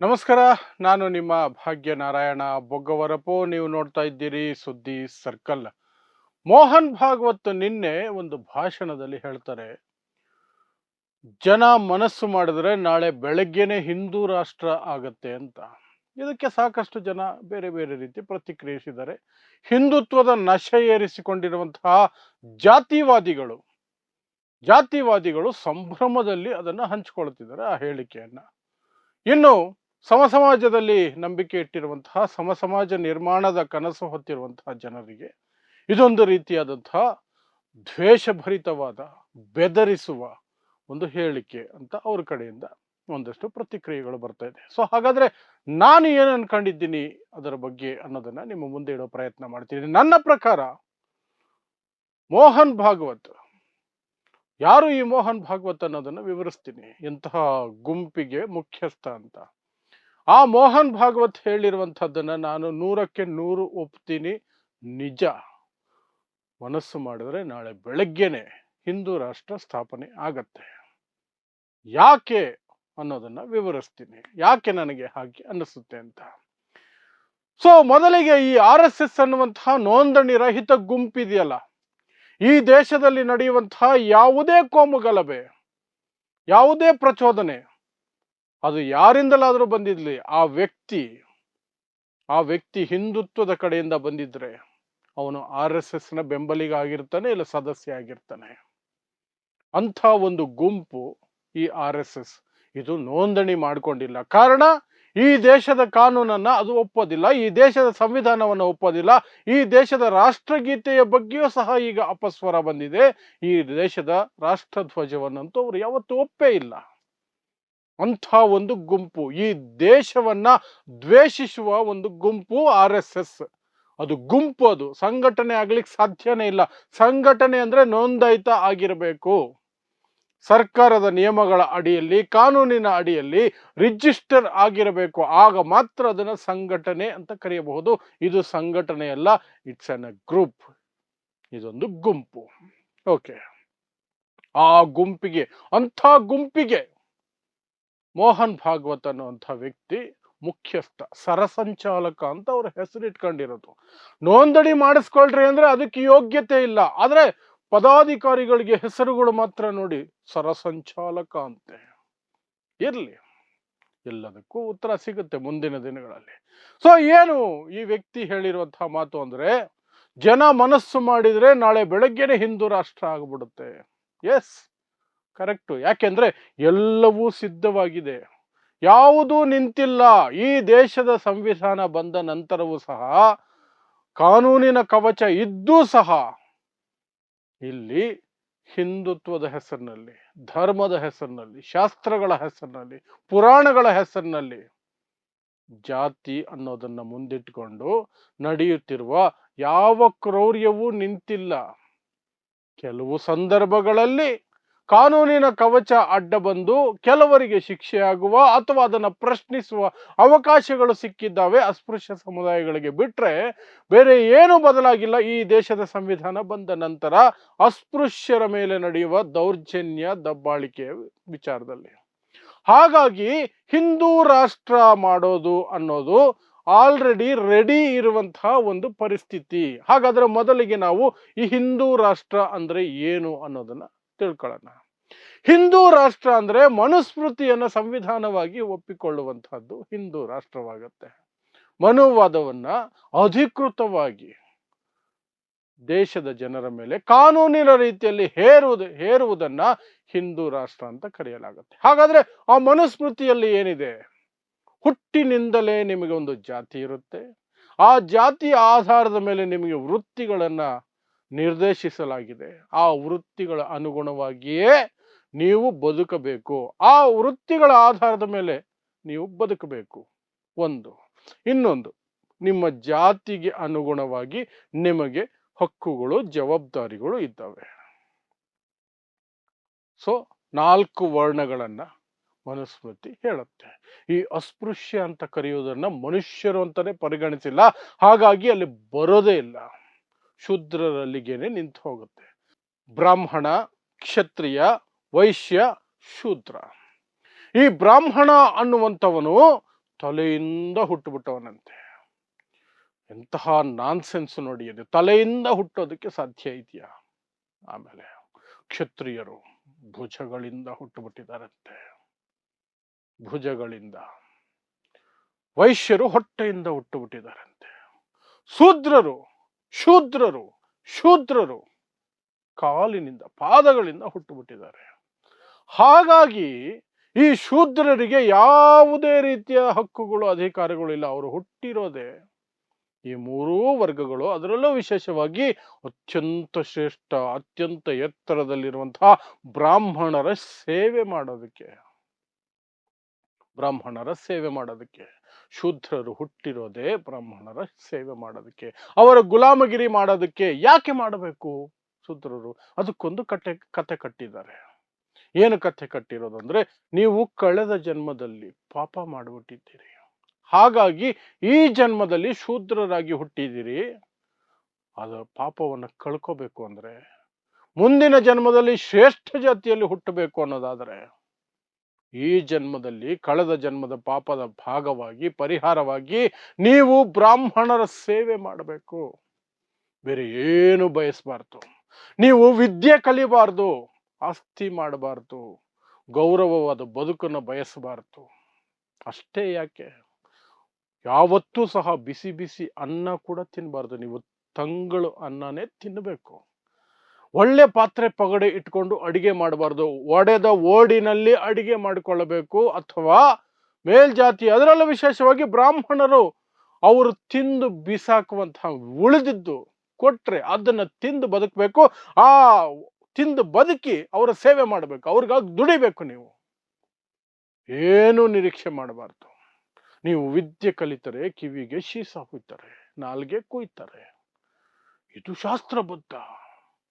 ನಮಸ್ಕಾರ, ನಾನು ನಿಮ್ಮ ಭಾಗ್ಯ ನಾರಾಯಣ ಬೊಗ್ಗವರಪು. ನೀವು ನೋಡ್ತಾ ಇದ್ದೀರಿ ಸುದ್ದಿ ಸರ್ಕಲ್. ಮೋಹನ್ ಭಾಗವತ್ ನಿನ್ನೆ ಒಂದು ಭಾಷಣದಲ್ಲಿ ಹೇಳ್ತಾರೆ, ಜನ ಮನಸ್ಸು ಮಾಡಿದ್ರೆ ನಾಳೆ ಬೆಳಗ್ಗೆನೆ ಹಿಂದೂ ರಾಷ್ಟ್ರ ಆಗತ್ತೆ ಅಂತ. ಇದಕ್ಕೆ ಸಾಕಷ್ಟು ಜನ ಬೇರೆ ಬೇರೆ ರೀತಿ ಪ್ರತಿಕ್ರಿಯಿಸಿದ್ದಾರೆ. ಹಿಂದುತ್ವದ ನಶೆ ಏರಿಸಿಕೊಂಡಿರುವಂತಹ ಜಾತಿವಾದಿಗಳು ಜಾತಿವಾದಿಗಳು ಸಂಭ್ರಮದಲ್ಲಿ ಅದನ್ನು ಹಂಚಿಕೊಳ್ತಿದ್ದಾರೆ ಆ ಹೇಳಿಕೆಯನ್ನು. ಇನ್ನು ಸಮಸಮಾಜದಲ್ಲಿ ನಂಬಿಕೆ ಇಟ್ಟಿರುವಂತಹ ಸಮಸಮಾಜ ನಿರ್ಮಾಣದ ಕನಸು ಹೊತ್ತಿರುವಂತಹ ಜನರಿಗೆ ಇದೊಂದು ರೀತಿಯಾದಂತಹ ದ್ವೇಷಭರಿತವಾದ, ಬೆದರಿಸುವ ಒಂದು ಹೇಳಿಕೆ ಅಂತ ಅವ್ರ ಕಡೆಯಿಂದ ಒಂದಷ್ಟು ಪ್ರತಿಕ್ರಿಯೆಗಳು ಬರ್ತಾ ಇದೆ. ಸೊ ಹಾಗಾದ್ರೆ ನಾನು ಏನು ಅನ್ಕೊಂಡಿದ್ದೀನಿ ಅದರ ಬಗ್ಗೆ ಅನ್ನೋದನ್ನ ನಿಮ್ಮ ಮುಂದೆ ಇಡೋ ಪ್ರಯತ್ನ ಮಾಡ್ತೀನಿ. ನನ್ನ ಪ್ರಕಾರ ಮೋಹನ್ ಭಾಗವತ್, ಯಾರು ಈ ಮೋಹನ್ ಭಾಗವತ್ ಅನ್ನೋದನ್ನ ವಿವರಿಸ್ತೀನಿ? ಎಂತಹ ಗುಂಪಿಗೆ ಮುಖ್ಯಸ್ಥ ಅಂತ. ಆ ಮೋಹನ್ ಭಾಗವತ್ ಹೇಳಿರುವಂಥದ್ದನ್ನು ನಾನು ನೂರಕ್ಕೆ ನೂರು ಒಪ್ತೀನಿ. ನಿಜ. ಮನಸ್ಸು ಮಾಡಿದ್ರೆ ನಾಳೆ ಬೆಳಗ್ಗೆನೆ ಹಿಂದೂ ರಾಷ್ಟ್ರ ಸ್ಥಾಪನೆ ಆಗತ್ತೆ. ಯಾಕೆ ಅನ್ನೋದನ್ನ ವಿವರಿಸ್ತೀನಿ. ಯಾಕೆ ನನಗೆ ಹಾಗೆ ಅನ್ನಿಸುತ್ತೆ ಅಂತ. ಸೊ, ಮೊದಲಿಗೆ ಈ ಆರ್ ಎಸ್ ಎಸ್ ಅನ್ನುವಂತಹ ನೋಂದಣಿ ರಹಿತ ಗುಂಪಿದೆಯಲ್ಲ, ಈ ದೇಶದಲ್ಲಿ ನಡೆಯುವಂತಹ ಯಾವುದೇ ಕೋಮು ಗಲಭೆ ಯಾವುದೇ ಪ್ರಚೋದನೆ ಅದು ಯಾರಿಂದಲಾದರೂ ಬಂದಿದ್ಲಿ, ಆ ವ್ಯಕ್ತಿ ಆ ವ್ಯಕ್ತಿ ಹಿಂದುತ್ವದ ಕಡೆಯಿಂದ ಬಂದಿದ್ರೆ ಅವನು ಆರ್ ಎಸ್ ಎಸ್ನ ಬೆಂಬಲಿಗ ಆಗಿರ್ತಾನೆ ಇಲ್ಲ ಸದಸ್ಯ ಆಗಿರ್ತಾನೆ ಅಂಥ ಒಂದು ಗುಂಪು ಈ ಆರ್ ಎಸ್ ಎಸ್ ಇದು ನೋಂದಣಿ ಮಾಡಿಕೊಂಡಿಲ್ಲ. ಕಾರಣ, ಈ ದೇಶದ ಕಾನೂನನ್ನ ಅದು ಒಪ್ಪೋದಿಲ್ಲ, ಈ ದೇಶದ ಸಂವಿಧಾನವನ್ನು ಒಪ್ಪೋದಿಲ್ಲ, ಈ ದೇಶದ ರಾಷ್ಟ್ರಗೀತೆಯ ಬಗ್ಗೆಯೂ ಸಹ ಈಗ ಅಪಸ್ವರ ಬಂದಿದೆ, ಈ ದೇಶದ ರಾಷ್ಟ್ರಧ್ವಜವನ್ನಂತೂ ಅವರು ಯಾವತ್ತೂ ಒಪ್ಪೇ ಇಲ್ಲ. ಅಂಥ ಒಂದು ಗುಂಪು, ಈ ದೇಶವನ್ನ ದ್ವೇಷಿಸುವ ಒಂದು ಗುಂಪು ಆರ್ ಎಸ್ ಎಸ್. ಅದು ಗುಂಪು ಅದು. ಸಂಘಟನೆ ಆಗ್ಲಿಕ್ಕೆ ಸಾಧ್ಯನೇ ಇಲ್ಲ. ಸಂಘಟನೆ ಅಂದ್ರೆ ನೋಂದಾಯಿತ ಆಗಿರಬೇಕು. ಸರ್ಕಾರದ ನಿಯಮಗಳ ಅಡಿಯಲ್ಲಿ, ಕಾನೂನಿನ ಅಡಿಯಲ್ಲಿ ರಿಜಿಸ್ಟರ್ ಆಗಿರಬೇಕು. ಆಗ ಮಾತ್ರ ಅದನ್ನ ಸಂಘಟನೆ ಅಂತ ಕರೆಯಬಹುದು. ಇದು ಸಂಘಟನೆ ಅಲ್ಲ, ಇಟ್ಸ್ ಅನ್ ಅ ಗ್ರೂಪ್. ಇದೊಂದು ಗುಂಪು. ಓಕೆ. ಆ ಗುಂಪಿಗೆ, ಅಂಥ ಗುಂಪಿಗೆ ಮೋಹನ್ ಭಾಗವತ್ ಅನ್ನುವಂಥ ವ್ಯಕ್ತಿ ಮುಖ್ಯಸ್ಥ, ಸರಸಂಚಾಲಕ ಅಂತ ಅವ್ರ ಹೆಸರಿಟ್ಕೊಂಡಿರೋದು ನೋಂದಣಿ ಮಾಡಿಸ್ಕೊಳ್ರಿ ಅಂದ್ರೆ ಅದಕ್ಕೆ ಯೋಗ್ಯತೆ ಇಲ್ಲ. ಆದ್ರೆ ಪದಾಧಿಕಾರಿಗಳಿಗೆ ಹೆಸರುಗಳು ಮಾತ್ರ ನೋಡಿ ಸರಸಂಚಾಲಕ ಅಂತೆ. ಇರ್ಲಿ. ಎಲ್ಲದಕ್ಕೂ ಉತ್ತರ ಸಿಗುತ್ತೆ ಮುಂದಿನ ದಿನಗಳಲ್ಲಿ. ಸೊ ಏನು ಈ ವ್ಯಕ್ತಿ ಹೇಳಿರುವಂತಹ ಮಾತು ಅಂದ್ರೆ, ಜನ ಮನಸ್ಸು ಮಾಡಿದ್ರೆ ನಾಳೆ ಬೆಳಗ್ಗೆನೆ ಹಿಂದೂ ರಾಷ್ಟ್ರ ಆಗ್ಬಿಡುತ್ತೆ. Yes correct. ಯಾಕೆಂದ್ರೆ ಎಲ್ಲವೂ ಸಿದ್ಧವಾಗಿದೆ. ಯಾವುದೂ ನಿಂತಿಲ್ಲ. ಈ ದೇಶದ ಸಂವಿಧಾನ ಬಂದ ನಂತರವೂ ಸಹ ಕಾನೂನಿನ ಕವಚ ಇದ್ದೂ ಸಹ ಇಲ್ಲಿ ಹಿಂದುತ್ವದ ಹೆಸರಿನಲ್ಲಿ, ಧರ್ಮದ ಹೆಸರಿನಲ್ಲಿ, ಶಾಸ್ತ್ರಗಳ ಹೆಸರಿನಲ್ಲಿ, ಪುರಾಣಗಳ ಹೆಸರಿನಲ್ಲಿ ಜಾತಿ ಅನ್ನೋದನ್ನ ಮುಂದಿಟ್ಟುಕೊಂಡು ನಡೆಯುತ್ತಿರುವ ಯಾವ ಕ್ರೌರ್ಯವೂ ನಿಂತಿಲ್ಲ. ಕೆಲವು ಸಂದರ್ಭಗಳಲ್ಲಿ ಕಾನೂನಿನ ಕವಚ ಅಡ್ಡ ಬಂದು ಕೆಲವರಿಗೆ ಶಿಕ್ಷೆಯಾಗುವ ಅಥವಾ ಅದನ್ನು ಪ್ರಶ್ನಿಸುವ ಅವಕಾಶಗಳು ಸಿಕ್ಕಿದ್ದಾವೆ ಅಸ್ಪೃಶ್ಯ ಸಮುದಾಯಗಳಿಗೆ ಬಿಟ್ಟರೆ ಬೇರೆ ಏನು ಬದಲಾಗಿಲ್ಲ. ಈ ದೇಶದ ಸಂವಿಧಾನ ಬಂದ ನಂತರ ಅಸ್ಪೃಶ್ಯರ ಮೇಲೆ ನಡೆಯುವ ದೌರ್ಜನ್ಯ ದಬ್ಬಾಳಿಕೆಯ ವಿಚಾರದಲ್ಲಿ. ಹಾಗಾಗಿ ಹಿಂದೂ ರಾಷ್ಟ್ರ ಮಾಡೋದು ಅನ್ನೋದು ಆಲ್ರೆಡಿ ರೆಡಿ ಇರುವಂತಹ ಒಂದು ಪರಿಸ್ಥಿತಿ. ಹಾಗಾದ್ರೆ ಮೊದಲಿಗೆ ನಾವು ಈ ಹಿಂದೂ ರಾಷ್ಟ್ರ ಅಂದ್ರೆ ಏನು ಅನ್ನೋದನ್ನ ತಿಳ್ಕೊಳ್ಳೋಣ. ಹಿಂದೂ ರಾಷ್ಟ್ರ ಅಂದ್ರೆ ಮನುಸ್ಮೃತಿಯನ್ನ ಸಂವಿಧಾನವಾಗಿ ಒಪ್ಪಿಕೊಳ್ಳುವಂತಹದ್ದು ಹಿಂದೂ ರಾಷ್ಟ್ರವಾಗತ್ತೆ. ಮನುವಾದವನ್ನ ಅಧಿಕೃತವಾಗಿ ದೇಶದ ಜನರ ಮೇಲೆ ಕಾನೂನಿನ ರೀತಿಯಲ್ಲಿ ಹೇರುವುದು, ಹೇರುವುದನ್ನ ಹಿಂದೂ ರಾಷ್ಟ್ರ ಅಂತ ಕರೆಯಲಾಗುತ್ತೆ. ಹಾಗಾದ್ರೆ ಆ ಮನುಸ್ಮೃತಿಯಲ್ಲಿ ಏನಿದೆ? ಹುಟ್ಟಿನಿಂದಲೇ ನಿಮಗೆ ಒಂದು ಜಾತಿ ಇರುತ್ತೆ. ಆ ಜಾತಿಯ ಆಧಾರದ ಮೇಲೆ ನಿಮಗೆ ವೃತ್ತಿಗಳನ್ನು ನಿರ್ದೇಶಿಸಲಾಗಿದೆ. ಆ ವೃತ್ತಿಗಳ ಅನುಗುಣವಾಗಿಯೇ ನೀವು ಬದುಕಬೇಕು. ಆ ವೃತ್ತಿಗಳ ಆಧಾರದ ಮೇಲೆ ನೀವು ಬದುಕಬೇಕು. ಒಂದು. ಇನ್ನೊಂದು. ನಿಮ್ಮ ಜಾತಿಗೆ ಅನುಗುಣವಾಗಿ ನಿಮಗೆ ಹಕ್ಕುಗಳು, ಜವಾಬ್ದಾರಿಗಳು ಇದ್ದಾವೆ. ಸೊ, ನಾಲ್ಕು ವರ್ಣಗಳನ್ನು ಮನುಸ್ಮೃತಿ ಹೇಳುತ್ತೆ. ಈ ಅಸ್ಪೃಶ್ಯ ಅಂತ ಕರೆಯುವುದನ್ನ ಮನುಷ್ಯರು ಅಂತಾನೆ ಪರಿಗಣಿಸಿಲ್ಲ. ಹಾಗಾಗಿ ಅಲ್ಲಿ ಬರೋದೇ ಇಲ್ಲ. ಶುದ್ರರಲ್ಲಿಗೇನೆ ನಿಂತು ಹೋಗುತ್ತೆ. ಬ್ರಾಹ್ಮಣ, ಕ್ಷತ್ರಿಯ ವೈಶ್ಯ ಶೂದ್ರ. ಈ ಬ್ರಾಹ್ಮಣ ಅನ್ನುವಂಥವನು ತಲೆಯಿಂದ ಹುಟ್ಟುಬಿಟ್ಟವನಂತೆ. ಎಂತಹ ನಾನ್ಸೆನ್ಸ್ ನೋಡಿ ಅದು ತಲೆಯಿಂದ ಹುಟ್ಟೋದಕ್ಕೆ ಸಾಧ್ಯ ಇದೆಯಾ? ಆಮೇಲೆ ಕ್ಷತ್ರಿಯರು ಭುಜಗಳಿಂದ ಹುಟ್ಟುಬಿಟ್ಟಿದ್ದಾರಂತೆ. ಭುಜಗಳಿಂದ. ವೈಶ್ಯರು ಹೊಟ್ಟೆಯಿಂದ ಹುಟ್ಟುಬಿಟ್ಟಿದ್ದಾರಂತೆ. ಶೂದ್ರರು ಶೂದ್ರರು ಶೂದ್ರರು ಕಾಲಿನಿಂದ, ಪಾದಗಳಿಂದ ಹುಟ್ಟುಬಿಟ್ಟಿದ್ದಾರೆ. ಹಾಗಾಗಿ ಈ ಶೂದ್ರರಿಗೆ ಯಾವುದೇ ರೀತಿಯ ಹಕ್ಕುಗಳು ಅಧಿಕಾರಗಳು ಇಲ್ಲ ಅವರು ಹುಟ್ಟಿರೋದೇ ಈ ಮೂರೂ ವರ್ಗಗಳು. ಅದರಲ್ಲೂ ವಿಶೇಷವಾಗಿ ಅತ್ಯಂತ ಶ್ರೇಷ್ಠ, ಅತ್ಯಂತ ಎತ್ತರದಲ್ಲಿರುವಂತಹ ಬ್ರಾಹ್ಮಣರ ಸೇವೆ ಮಾಡೋದಕ್ಕೆ. ಬ್ರಾಹ್ಮಣರ ಸೇವೆ ಮಾಡೋದಕ್ಕೆ. ಶೂದ್ರರು ಹುಟ್ಟಿರೋದೇ ಬ್ರಾಹ್ಮಣರ ಸೇವೆ ಮಾಡೋದಕ್ಕೆ. ಅವರ ಗುಲಾಮಗಿರಿ ಮಾಡೋದಕ್ಕೆ ಯಾಕೆ ಮಾಡಬೇಕು? ಶೂದ್ರರು ಅದಕ್ಕೊಂದು ಕಟ್ಟೆ, ಕತೆ ಕಟ್ಟಿದ್ದಾರೆ. ಏನು ಕಥೆ ಕಟ್ಟಿರೋದು ಅಂದ್ರೆ, ನೀವು ಕಳೆದ ಜನ್ಮದಲ್ಲಿ ಪಾಪ ಮಾಡಿಬಿಟ್ಟಿದ್ದೀರಿ. ಹಾಗಾಗಿ ಈ ಜನ್ಮದಲ್ಲಿ ಶೂದ್ರರಾಗಿ ಹುಟ್ಟಿದ್ದೀರಿ. ಅದು ಪಾಪವನ್ನು ಕಳ್ಕೋಬೇಕು ಅಂದ್ರೆ, ಮುಂದಿನ ಜನ್ಮದಲ್ಲಿ ಶ್ರೇಷ್ಠ ಜಾತಿಯಲ್ಲಿ ಹುಟ್ಟಬೇಕು ಅನ್ನೋದಾದ್ರೆ, ಈ ಜನ್ಮದಲ್ಲಿ ಕಳೆದ ಜನ್ಮದ ಪಾಪದ ಭಾಗವಾಗಿ, ಪರಿಹಾರವಾಗಿ ನೀವು ಬ್ರಾಹ್ಮಣರ ಸೇವೆ ಮಾಡಬೇಕು. ಬೇರೆ ಏನು ಬಯಸಬಾರ್ದು. ನೀವು ವಿದ್ಯೆ ಕಲಿಬಾರ್ದು. ಆಸ್ತಿ ಮಾಡಬಾರ್ದು, ಗೌರವವಾದ ಬದುಕನ್ನು ಬಯಸಬಾರ್ದು. ಅಷ್ಟೇ ಯಾಕೆ? ಯಾವತ್ತೂ ಸಹ ಬಿಸಿ ಬಿಸಿ ಅನ್ನ ಕೂಡ ತಿನ್ನಬಾರ್ದು ನೀವು ತಂಗಳು ಅನ್ನನೇ ತಿನ್ನಬೇಕು ಒಳ್ಳೆ ಪಾತ್ರೆ ಪಗಡೆ ಇಟ್ಕೊಂಡು ಅಡಿಗೆ ಮಾಡಬಾರ್ದು. ಒಡೆದ ಓಡಿನಲ್ಲಿ ಅಡಿಗೆ ಮಾಡಿಕೊಳ್ಳಬೇಕು ಅಥವಾ ಮೇಲ್ಜಾತಿ ಅದರಲ್ಲೂ ವಿಶೇಷವಾಗಿ ಬ್ರಾಹ್ಮಣರು ಅವರು ತಿಂದು ಬಿಸಾಕುವಂತಹ ಉಳಿದಿದ್ದು ಕೊಟ್ರೆ ಅದನ್ನ ತಿಂದು ಬದುಕಬೇಕು. ಆ ತಿಂದು ಬದುಕಿ ಅವರ ಸೇವೆ ಮಾಡಬೇಕು. ಅವ್ರಿಗಾಗಿ ದುಡಿಬೇಕು ನೀವು. ಏನು ನಿರೀಕ್ಷೆ ಮಾಡಬಾರ್ದು. ನೀವು ವಿದ್ಯೆ ಕಲಿತರೆ, ಕಿವಿಗೆ ಶೀಸ ಹುಯ್ತಾರೆ ನಾಲ್ಗೆ ಕುಯ್ತಾರೆ. ಇದು ಶಾಸ್ತ್ರಬದ್ಧ.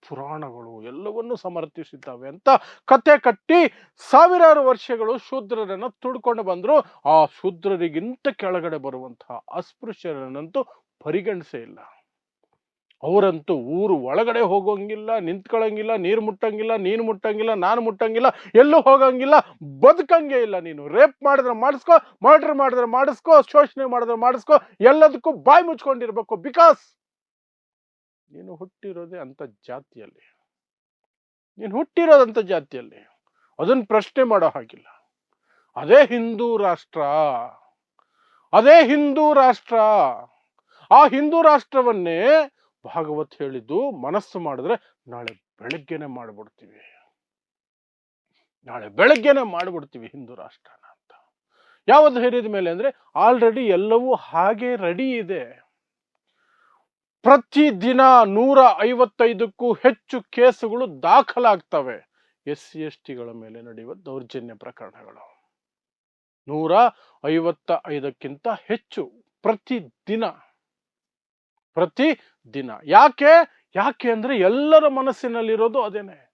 ಪುರಾಣಗಳು ಎಲ್ಲವನ್ನೂ ಸಮರ್ಥಿಸಿದ್ದಾವೆ ಅಂತ ಕತೆ ಕಟ್ಟಿ ಸಾವಿರಾರು ವರ್ಷಗಳು ಶೂದ್ರರನ್ನು ತುಡ್ಕೊಂಡು ಬಂದ್ರು. ಆ ಶೂದ್ರರಿಗಿಂತ ಕೆಳಗಡೆ ಬರುವಂತಹ ಅಸ್ಪೃಶ್ಯರನ್ನಂತೂ ಪರಿಗಣಿಸೇ ಇಲ್ಲ. ಅವರಂತೂ ಊರು ಒಳಗಡೆ ಹೋಗೋಂಗಿಲ್ಲ ನಿಂತ್ಕೊಳ್ಳಂಗಿಲ್ಲ ನೀರು ಮುಟ್ಟಂಗಿಲ್ಲ, ನೀನು ಮುಟ್ಟಂಗಿಲ್ಲ, ನಾನು ಮುಟ್ಟಂಗಿಲ್ಲ, ಎಲ್ಲೂ ಹೋಗಂಗಿಲ್ಲ, ಬದುಕಂಗೆ ಇಲ್ಲ ನೀನು. ರೇಪ್ ಮಾಡಿದ್ರೆ ಮಾಡಿಸ್ಕೋ, ಮರ್ಡರ್ ಮಾಡಿದ್ರೆ ಮಾಡಿಸ್ಕೊ, ಶೋಷಣೆ ಮಾಡಿದ್ರೆ ಮಾಡಿಸ್ಕೊ, ಎಲ್ಲದಕ್ಕೂ ಬಾಯಿ ಮುಚ್ಕೊಂಡಿರ್ಬೇಕು ಬಿಕಾಸ್ ನೀನು ಹುಟ್ಟಿರೋದೇ ಅಂತ ಜಾತಿಯಲ್ಲಿ. ನೀನು ಹುಟ್ಟಿರೋದಂತ ಜಾತಿಯಲ್ಲಿ. ಅದನ್ನ ಪ್ರಶ್ನೆ ಮಾಡೋ ಹಾಗಿಲ್ಲ. ಅದೇ ಹಿಂದೂ ರಾಷ್ಟ್ರ. ಅದೇ ಹಿಂದೂ ರಾಷ್ಟ್ರ. ಆ ಹಿಂದೂ ರಾಷ್ಟ್ರವನ್ನೇ ಭಾಗವತ್ ಹೇಳಿದ್ದು ಮನಸ್ಸು ಮಾಡಿದ್ರೆ ನಾಳೆ ಬೆಳಗ್ಗೆನೆ ಮಾಡ್ಬಿಡ್ತೀವಿ. ನಾಳೆ ಬೆಳಗ್ಗೆನೆ ಮಾಡ್ಬಿಡ್ತೀವಿ ಹಿಂದೂ ರಾಷ್ಟ್ರನ ಅಂತ. ಯಾವ ಧೈರ್ಯದ ಮೇಲೆ ಅಂದ್ರೆ ಆಲ್ರೆಡಿ ಎಲ್ಲವೂ ಹಾಗೆ ರೆಡಿ ಇದೆ. ಪ್ರತಿದಿನ ನೂರ ಐವತ್ತೈದಕ್ಕೂ ಹೆಚ್ಚು ಕೇಸುಗಳು ದಾಖಲಾಗ್ತವೆ. ಎಸ್ ಸಿ ಎಸ್ ಟಿಗಳ ಮೇಲೆ ನಡೆಯುವ ದೌರ್ಜನ್ಯ ಪ್ರಕರಣಗಳು. ನೂರ ಐವತ್ತ ಐದಕ್ಕಿಂತ ಹೆಚ್ಚು ಪ್ರತಿದಿನ. ಪ್ರತಿ ದಿನ. ಯಾಕೆ? ಯಾಕೆ ಅಂದ್ರೆ ಎಲ್ಲರ ಮನಸ್ಸಿನಲ್ಲಿರೋದು ಅದೇನೆ.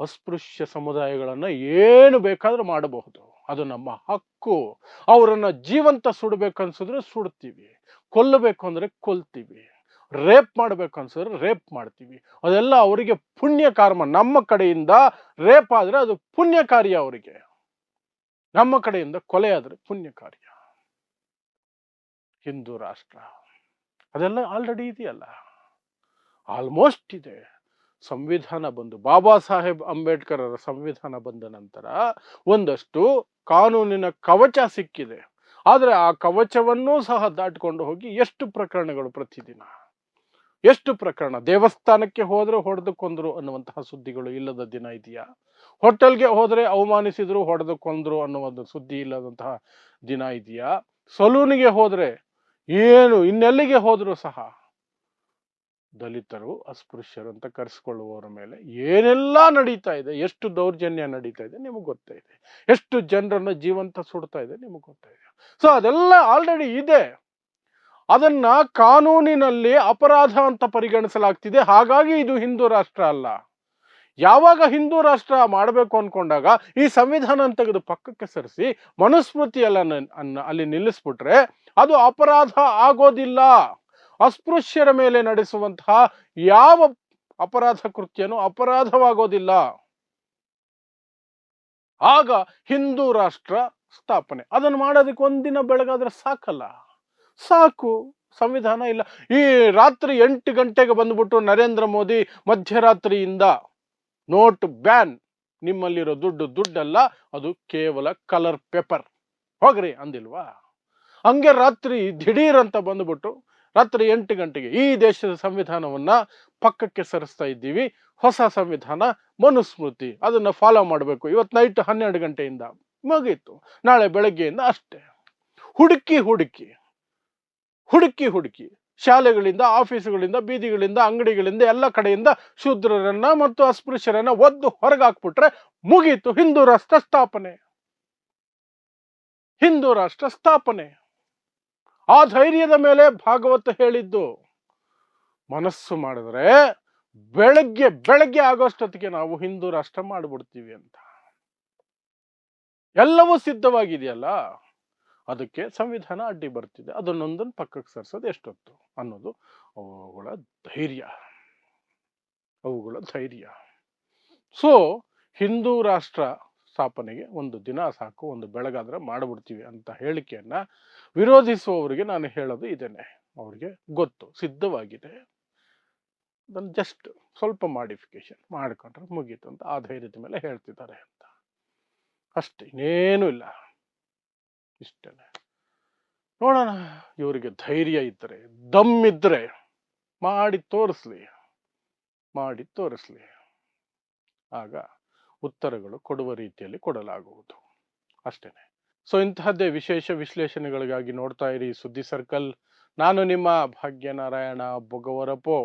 ಅಸ್ಪೃಶ್ಯ ಸಮುದಾಯಗಳನ್ನ ಏನು ಬೇಕಾದ್ರೂ ಮಾಡಬಹುದು. ಅದು ನಮ್ಮ ಹಕ್ಕು. ಅವರನ್ನ ಜೀವಂತ ಸುಡಬೇಕನ್ಸಿದ್ರೆ ಸುಡ್ತೀವಿ. ಕೊಲ್ಲಬೇಕು ಅಂದ್ರೆ ಕೊಲ್ತೀವಿ. ರೇಪ್ ಮಾಡ್ಬೇಕು ಅನ್ಸಿದ್ರೆ ರೇಪ್ ಮಾಡ್ತೀವಿ. ಅದೆಲ್ಲ ಅವರಿಗೆ ಪುಣ್ಯ ಕರ್ಮ. ನಮ್ಮ ಕಡೆಯಿಂದ ರೇಪ್ ಆದ್ರೆ ಅದು ಪುಣ್ಯ ಕಾರ್ಯ ಅವರಿಗೆ. ನಮ್ಮ ಕಡೆಯಿಂದ ಕೊಲೆ ಆದ್ರೆ ಪುಣ್ಯ ಕಾರ್ಯ. ಹಿಂದೂ ರಾಷ್ಟ್ರ. ಅದೆಲ್ಲ ಆಲ್ರೆಡಿ ಇದೆಯಲ್ಲ. ಆಲ್ಮೋಸ್ಟ್ ಇದೆ. ಸಂವಿಧಾನ ಬಂದು, ಬಾಬಾ ಸಾಹೇಬ್ ಅಂಬೇಡ್ಕರರ ಸಂವಿಧಾನ ಬಂದ ನಂತರ ಒಂದಷ್ಟು ಕಾನೂನಿನ ಕವಚ ಸಿಕ್ಕಿದೆ. ಆದರೆ ಆ ಕವಚವನ್ನೂ ಸಹ ದಾಟಿಕೊಂಡು ಹೋಗಿ ಎಷ್ಟು ಪ್ರಕರಣಗಳು ಪ್ರತಿದಿನ? ಎಷ್ಟು ಪ್ರಕರಣ? ದೇವಸ್ಥಾನಕ್ಕೆ ಹೋದ್ರೆ ಹೊಡೆದು ಕೊಂದ್ರು ಅನ್ನುವಂತಹ ಸುದ್ದಿಗಳು ಇಲ್ಲದ ದಿನ ಇದೆಯಾ? ಹೋಟೆಲ್ಗೆ ಹೋದರೆ ಅವಮಾನಿಸಿದ್ರು ಹೊಡೆದು ಕೊಂದ್ರು ಅನ್ನುವಂಥ ಸುದ್ದಿ ಇಲ್ಲದಂತಹ ದಿನ ಇದೆಯಾ? ಸಲೂನಿಗೆ ಹೋದ್ರೆ ಏನು, ಇನ್ನೆಲ್ಲಿಗೆ ಹೋದ್ರು ಸಹ ದಲಿತರು, ಅಸ್ಪೃಶ್ಯರು ಅಂತ ಕರೆಸ್ಕೊಳ್ಳುವವರ ಮೇಲೆ ಏನೆಲ್ಲ ನಡೀತಾ ಇದೆ, ಎಷ್ಟು ದೌರ್ಜನ್ಯ ನಡೀತಾ ಇದೆ ನಿಮಗೆ ಗೊತ್ತೇ ಇದೆ. ಎಷ್ಟು ಜನರನ್ನ ಜೀವಂತ ಸುಡ್ತಾ ಇದೆ ನಿಮಗೆ ಗೊತ್ತೇ ಇದೆ. ಸೊ ಅದೆಲ್ಲ ಆಲ್ರೆಡಿ ಇದೆ. ಅದನ್ನ ಕಾನೂನಿನಲ್ಲಿ ಅಪರಾಧ ಅಂತ ಪರಿಗಣಿಸಲಾಗ್ತಿದೆ. ಹಾಗಾಗಿ ಇದು ಹಿಂದೂ ರಾಷ್ಟ್ರ ಅಲ್ಲ. ಯಾವಾಗ ಹಿಂದೂ ರಾಷ್ಟ್ರ ಮಾಡಬೇಕು ಅನ್ಕೊಂಡಾಗ ಈ ಸಂವಿಧಾನ ತೆಗೆದು ಪಕ್ಕಕ್ಕೆ ಸರಿಸಿ ಮನುಸ್ಮೃತಿ ಎಲ್ಲ ಅಲ್ಲಿ ನಿಲ್ಲಿಸ್ಬಿಟ್ರೆ ಅದು ಅಪರಾಧ ಆಗೋದಿಲ್ಲ. ಅಸ್ಪೃಶ್ಯರ ಮೇಲೆ ನಡೆಸುವಂತಹ ಯಾವ ಅಪರಾಧ ಕೃತ್ಯನೂ ಅಪರಾಧವಾಗೋದಿಲ್ಲ. ಆಗ ಹಿಂದೂ ರಾಷ್ಟ್ರ ಸ್ಥಾಪನೆ. ಅದನ್ನು ಮಾಡೋದಕ್ಕೆ ಒಂದಿನ ಬೆಳಗಾದ್ರೆ ಸಾಕಲ್ಲ. ಸಾಕು. ಸಂವಿಧಾನ ಇಲ್ಲ. ಈ ರಾತ್ರಿ ಎಂಟು ಗಂಟೆಗೆ ಬಂದ್ಬಿಟ್ಟು ನರೇಂದ್ರ ಮೋದಿ ಮಧ್ಯರಾತ್ರಿಯಿಂದ ನೋಟ್ ಬ್ಯಾನ್. ನಿಮ್ಮಲ್ಲಿರೋ ದುಡ್ಡು ದುಡ್ಡಲ್ಲ, ಅದು ಕೇವಲ ಕಲರ್ ಪೇಪರ್. ಹೋಗ್ರಿ ಅಂದಿಲ್ವಾ? ಹಂಗೆ ರಾತ್ರಿ ದಿಢೀರ್ ಅಂತ ಬಂದ್ಬಿಟ್ಟು ರಾತ್ರಿ ಎಂಟು ಗಂಟೆಗೆ ಈ ದೇಶದ ಸಂವಿಧಾನವನ್ನ ಪಕ್ಕಕ್ಕೆ ಸರಿಸ್ತಾ ಇದ್ದೀವಿ. ಹೊಸ ಸಂವಿಧಾನ, ಮನುಸ್ಮೃತಿ, ಅದನ್ನ ಫಾಲೋ ಮಾಡಬೇಕು. ಇವತ್ತು ನೈಟ್ ಹನ್ನೆರಡು ಗಂಟೆಯಿಂದ ಮುಗೀತು. ನಾಳೆ ಬೆಳಗ್ಗೆಯಿಂದ ಅಷ್ಟೇ. ಹುಡುಕಿ ಹುಡುಕಿ ಹುಡುಕಿ ಹುಡುಕಿ ಶಾಲೆಗಳಿಂದ, ಆಫೀಸುಗಳಿಂದ, ಬೀದಿಗಳಿಂದ, ಅಂಗಡಿಗಳಿಂದ, ಎಲ್ಲ ಕಡೆಯಿಂದ ಶೂದ್ರರನ್ನ ಮತ್ತು ಅಸ್ಪೃಶ್ಯರನ್ನ ಒದ್ದು ಹೊರಗಾಕ್ಬಿಟ್ರೆ ಮುಗೀತು. ಹಿಂದೂ ರಾಷ್ಟ್ರ ಸ್ಥಾಪನೆ. ಹಿಂದೂ ರಾಷ್ಟ್ರ ಸ್ಥಾಪನೆ. ಆ ಧೈರ್ಯದ ಮೇಲೆ ಭಾಗವತ ಹೇಳಿದ್ದು. ಮನಸ್ಸು ಮಾಡಿದ್ರೆ ಬೆಳಗ್ಗೆ ಬೆಳಗ್ಗೆ ಆಗೋಷ್ಟೊತ್ತಿಗೆ ನಾವು ಹಿಂದೂ ರಾಷ್ಟ್ರ ಮಾಡಿಬಿಡ್ತೀವಿ ಅಂತ. ಎಲ್ಲವೂ ಸಿದ್ಧವಾಗಿದೆಯಲ್ಲ? ಅದಕ್ಕೆ ಸಂವಿಧಾನ ಅಡ್ಡಿ ಬರ್ತಿದೆ. ಅದನ್ನೊಂದನ್ನು ಪಕ್ಕಕ್ಕೆ ಸರಿಸೋದು ಎಷ್ಟೊತ್ತು ಅನ್ನೋದು ಅವುಗಳ ಧೈರ್ಯ. ಅವುಗಳ ಧೈರ್ಯ. ಸೊ ಹಿಂದೂ ರಾಷ್ಟ್ರ ಸ್ಥಾಪನೆಗೆ ಒಂದು ದಿನ ಸಾಕು, ಒಂದು ಬೆಳಗಾದ್ರೆ ಮಾಡಿಬಿಡ್ತೀವಿ ಅಂತ ಹೇಳಿಕೆಯನ್ನು ವಿರೋಧಿಸುವವರಿಗೆ ನಾನು ಹೇಳೋದು ಇದೇನೆ. ಅವ್ರಿಗೆ ಗೊತ್ತು, ಸಿದ್ಧವಾಗಿದೆ. ಅದನ್ನು ಜಸ್ಟ್ ಸ್ವಲ್ಪ ಮಾಡಿಫಿಕೇಶನ್ ಮಾಡ್ಕೊಂಡ್ರೆ ಮುಗೀತು ಅಂತ ಆ ಧೈರ್ಯದ ಮೇಲೆ ಹೇಳ್ತಿದ್ದಾರೆ ಅಂತ. ಅಷ್ಟೇ, ಇನ್ನೇನೂ ಇಲ್ಲ. ಇಷ್ಟೇ ನೋಡೋಣ, ಇವರಿಗೆ ಧೈರ್ಯ ಇದ್ದರೆ ದಮ್ ಇದ್ದರೆ ಮಾಡಿ ತೋರಿಸ್ಲಿ ಮಾಡಿ ತೋರಿಸ್ಲಿ. ಆಗ ಉತ್ತರಗಳು ಕೊಡುವ ರೀತಿಯಲ್ಲಿ ಕೊಡಲಾಗುವುದು. ಅಷ್ಟೇ ಸೊ ಇಂತಹದ್ದೇ ವಿಶೇಷ ವಿಶ್ಲೇಷಣೆಗಳಿಗಾಗಿ ನೋಡ್ತಾ ಇರಿ ಸುದ್ದಿ ಸರ್ಕಲ್. ನಾನು ನಿಮ್ಮ ಭಾಗ್ಯನಾರಾಯಣ ಬೊಗವರಪೋ